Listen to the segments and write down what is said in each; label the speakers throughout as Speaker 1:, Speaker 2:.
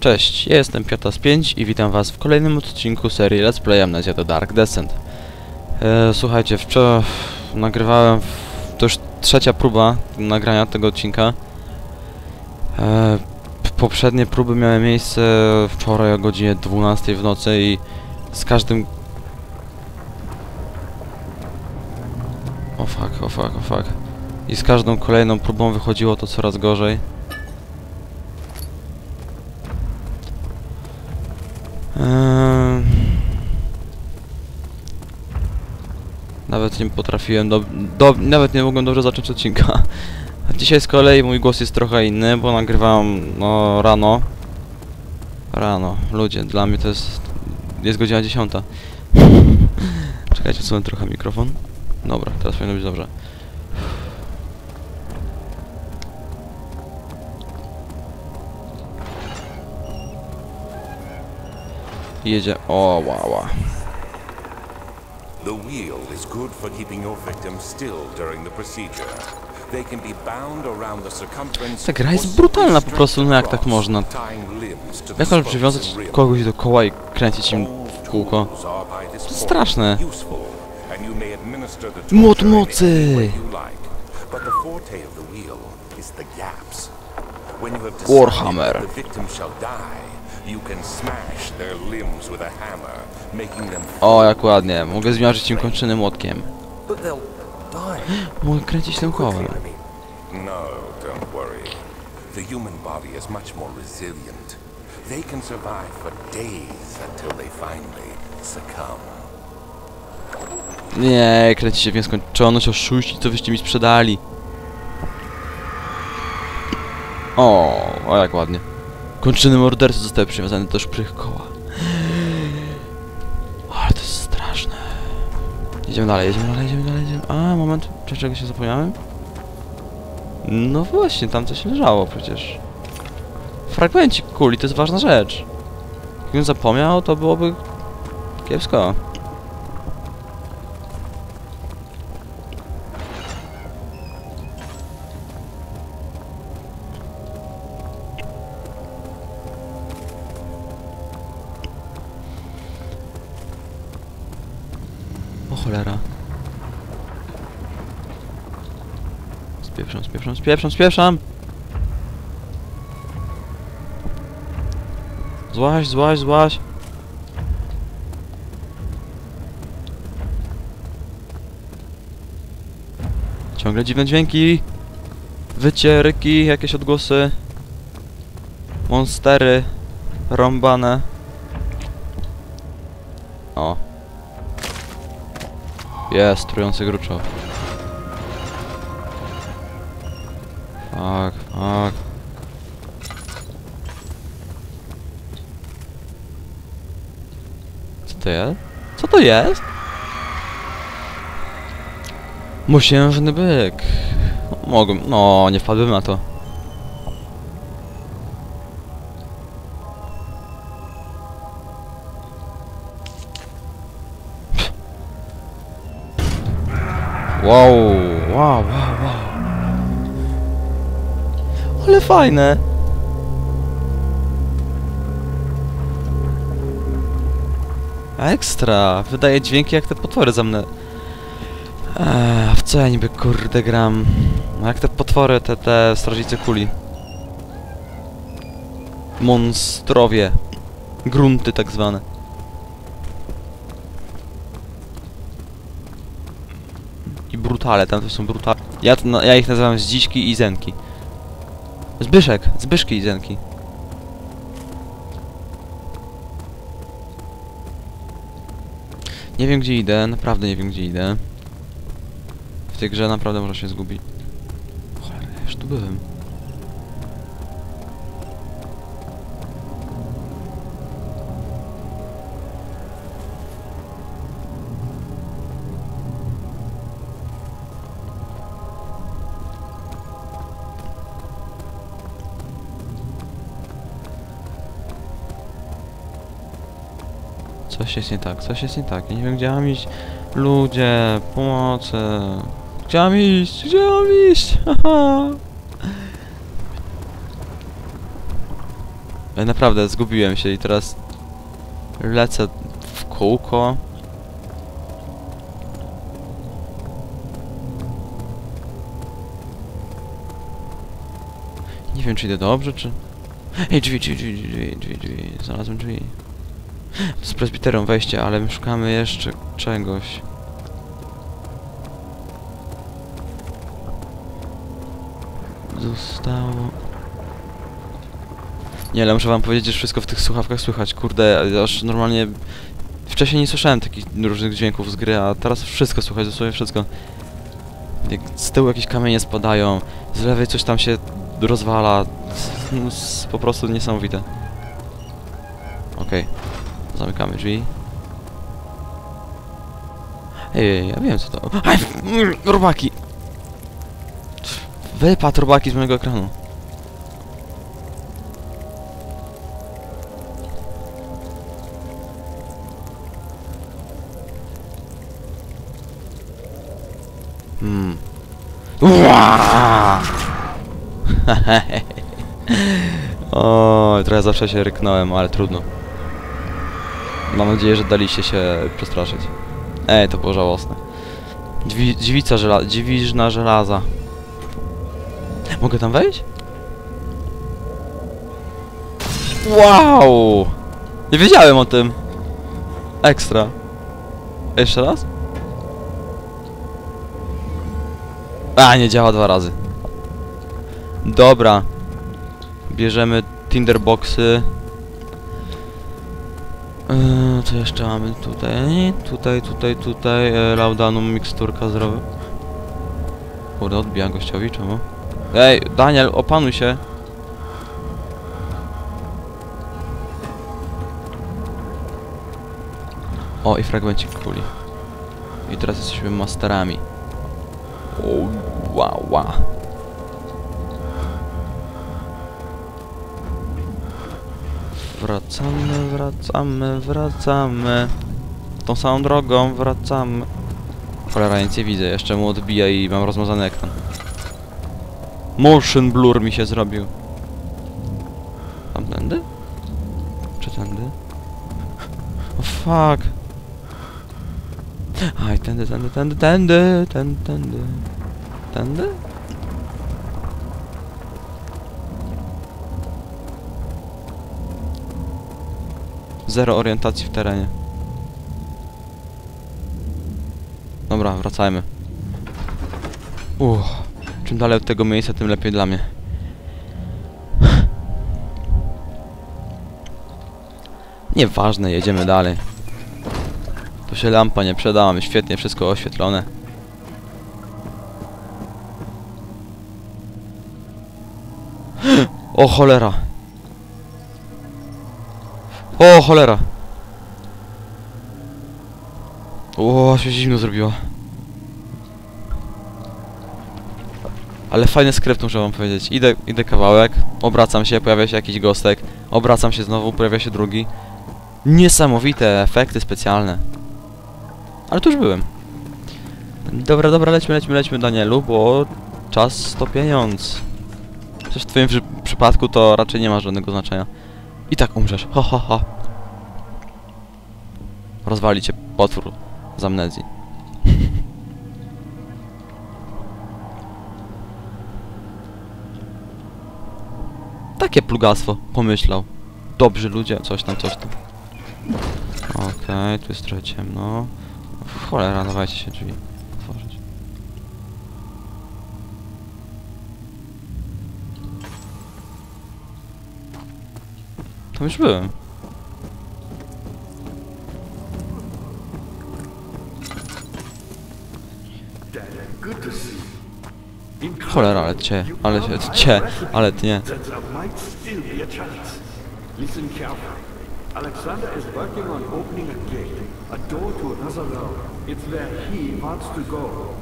Speaker 1: Cześć, ja jestem Piotas 5 i witam was w kolejnym odcinku serii Let's Play Amnesia The Dark Descent. E, słuchajcie, wczoraj nagrywałem, w, to już trzecia próba nagrania tego odcinka. E, p- poprzednie próby miały miejsce wczoraj o godzinie 12 w nocy i z każdym... O fuck, o fuck, o fuck. I z każdą kolejną próbą wychodziło to coraz gorzej. Eee, Nawet nie potrafiłem do, do, Nawet nie mogłem dobrze zacząć odcinka. A dzisiaj z kolei mój głos jest trochę inny, bo nagrywam no rano. Rano. Ludzie, dla mnie to jest... Jest godzina 10. Czekajcie, odsunę trochę mikrofon. Dobra, teraz powinno być dobrze. Jedzie... O, łała.
Speaker 2: The wheel is good for keeping your victim still during the procedure. They can be bound around the circumference
Speaker 1: Ta gra jest brutalna po prostu, no jak tak można? Jak
Speaker 2: spokes
Speaker 1: przywiązać kogoś do koła i kręcić im w kółko? Straszne. Młot mocy. Warhammer. O, jak ładnie. Mogę zmiażdżyć im kończyny młotkiem. Mogę kręcić
Speaker 2: I mean. No. The human body is much more resilient. They can survive for days until they finally succumb.
Speaker 1: Nie, kręci się w nieskończoność, oszuści, co wyście mi sprzedali. O, o jak ładnie. Kończyny mordercy zostały przywiązane do szprych koła. Ale to jest straszne. Jedziemy dalej, jedziemy dalej, jedziemy dalej, jedziemy... A, moment, czy czegoś się zapomniałem? No właśnie, tam coś leżało przecież. Fragmencik kuli, to jest ważna rzecz. Gdybym zapomniał, to byłoby kiepsko. O cholera. Spieprzam, spieprzam, spieprzam, spieprzam! Złaź, złaź, złaź! Ciągle dziwne dźwięki! Wycierki, jakieś odgłosy. Monstery. Rąbane. O. Jest, trujący gruczoł. Fuck, fuck. Co to jest? Co to jest? Mosiężny byk. Mogłem, no nie wpadłem na to. Wow, wow, wow, wow. Ale fajne. Ekstra. Wydaje dźwięki jak te potwory za mną. Eee, w co ja niby kurde gram? Jak te potwory, te, te strażnicy kuli. Monstrowie. Grunty tak zwane. Brutale, tam są brutale. Ja, ja ich nazywam zdziczki i zenki. Zbyszek, Zbyszki i zenki. Nie wiem gdzie idę, naprawdę nie wiem gdzie idę. W tej grze naprawdę można się zgubić. Cholera, ja już tu byłem. Coś jest nie tak, coś jest nie tak. Ja nie wiem gdzie mam iść. Ludzie, pomocy. Gdzie mam iść? Gdzie mam iść? Haha. Ej, naprawdę, zgubiłem się i teraz lecę w kółko. Nie wiem, czy idę dobrze, czy... Ej, drzwi, drzwi, drzwi, drzwi, drzwi, drzwi, znalazłem drzwi. Z presbiterą wejście, ale my szukamy jeszcze czegoś. Zostało... Nie, ale muszę wam powiedzieć, że wszystko w tych słuchawkach słychać, kurde, aż normalnie... Wcześniej nie słyszałem takich różnych dźwięków z gry, a teraz wszystko słychać, dosłownie wszystko. Jak z tyłu jakieś kamienie spadają, z lewej coś tam się rozwala. Po prostu niesamowite. Okej, zamykamy drzwi. Ej, ja wiem co to... Aj, robaki! Wypadł robaki z mojego ekranu. Hmm. O, trochę zawsze się ryknąłem, ale trudno. Mam nadzieję, że daliście się przestraszyć. Ej, to było żałosne. Dźwi dziewica żela dziwiżna żelaza. Mogę tam wejść? Wow! Nie wiedziałem o tym. Ekstra. Jeszcze raz? A, nie działa dwa razy. Dobra. Bierzemy tinderboxy. Eee, co jeszcze mamy tutaj? Tutaj, tutaj, tutaj. E, laudanum miksturka zdrowa. Kurde, odbija gościowi, czemu? Ej, Daniel, opanuj się. O, i fragmencik kuli. I teraz jesteśmy masterami. O, wow, wow. Wracamy, wracamy, wracamy. Tą samą drogą wracamy. Cholera, nic nie widzę. Jeszcze mu odbija i mam rozmazany ekran. Motion blur mi się zrobił. Tamtędy? Czy tędy? O fuck. Aj, tędy, tędy, tędy, tędy, tędy, tędy. Tędy? Zero orientacji w terenie. Dobra, wracajmy. Uff. Czym dalej od tego miejsca, tym lepiej dla mnie. Nieważne, jedziemy dalej. Tu się lampa nie przeda, mamy świetnie wszystko oświetlone. O cholera. O cholera. O, się zimno zrobiło. Ale fajny skrypt muszę wam powiedzieć. Idę, idę kawałek, obracam się, pojawia się jakiś gostek, obracam się znowu, pojawia się drugi. Niesamowite efekty specjalne. Ale tu już byłem. Dobra, dobra, lećmy, lećmy, lećmy Danielu, bo czas to pieniądz. Przecież w twoim przy przypadku to raczej nie ma żadnego znaczenia. I tak umrzesz, ha ha ha. Rozwali cię potwór z amnezji. Takie plugastwo, pomyślał. Dobrzy ludzie, coś tam, coś tam. Okej, tu jest trochę ciemno. Cholera, dawajcie się drzwi
Speaker 3: To see. In
Speaker 1: Cholera, ale cię, ale cię, cię, ale nie.
Speaker 3: a chance. Listen carefully. Alexander is working on opening a gate, a door to another realm. It's where he wants to go.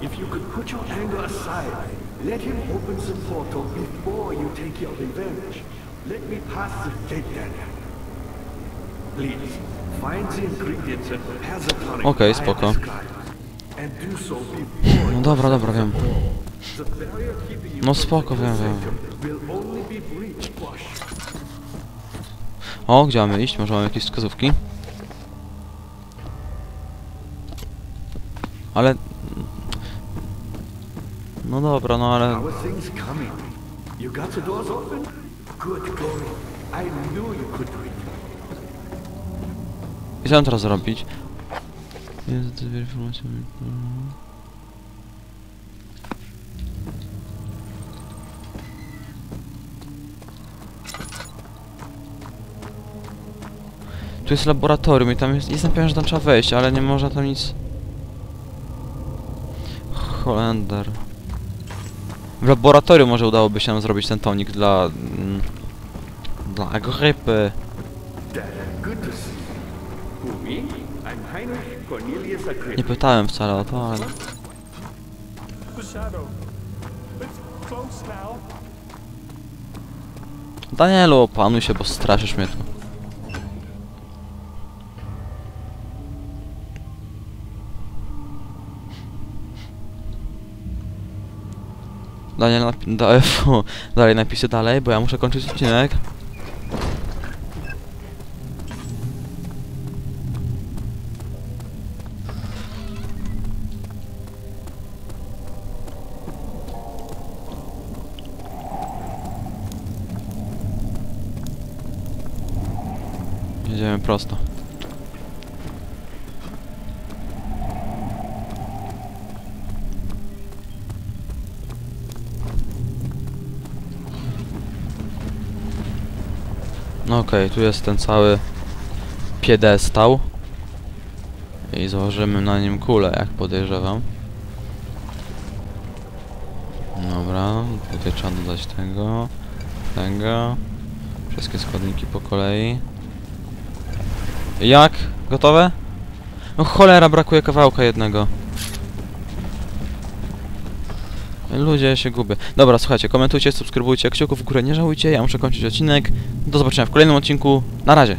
Speaker 3: If you could put your anger aside, let him open the portal before you take your revenge. Let me pass the gate, Daniel. Please, find the ingredients and prepare the tonic
Speaker 1: Okej,
Speaker 3: I have
Speaker 1: spoko. No dobra, dobra, wiem. No spoko, wiem, wiem. O, gdzie mamy iść? Może mamy jakieś wskazówki? Ale... No dobra, no ale...
Speaker 3: Good going. I knew you could do it.
Speaker 1: I co mam teraz zrobić? Jest to informacja... Tu jest laboratorium i tam jest... Jestem pewien, że tam trzeba wejść, ale nie można tam nic... Holender... W laboratorium może udałoby się nam zrobić ten tonik dla...
Speaker 3: Cornelius
Speaker 1: Nie pytałem wcale o to, ale... Danielu, opanuj się, bo straszysz mnie tu. Daniel, napi da dalej napisy dalej, bo ja muszę kończyć odcinek. Jedziemy prosto. No okej, tu jest ten cały piedestał. I założymy na nim kulę, jak podejrzewam. Dobra, tutaj trzeba dodać tego, tego. Wszystkie składniki po kolei. Jak? Gotowe? No cholera, brakuje kawałka jednego. Ludzie, się gubię. Dobra, słuchajcie, komentujcie, subskrybujcie, kciuków w górę nie żałujcie, ja muszę kończyć odcinek. Do zobaczenia w kolejnym odcinku. Na razie.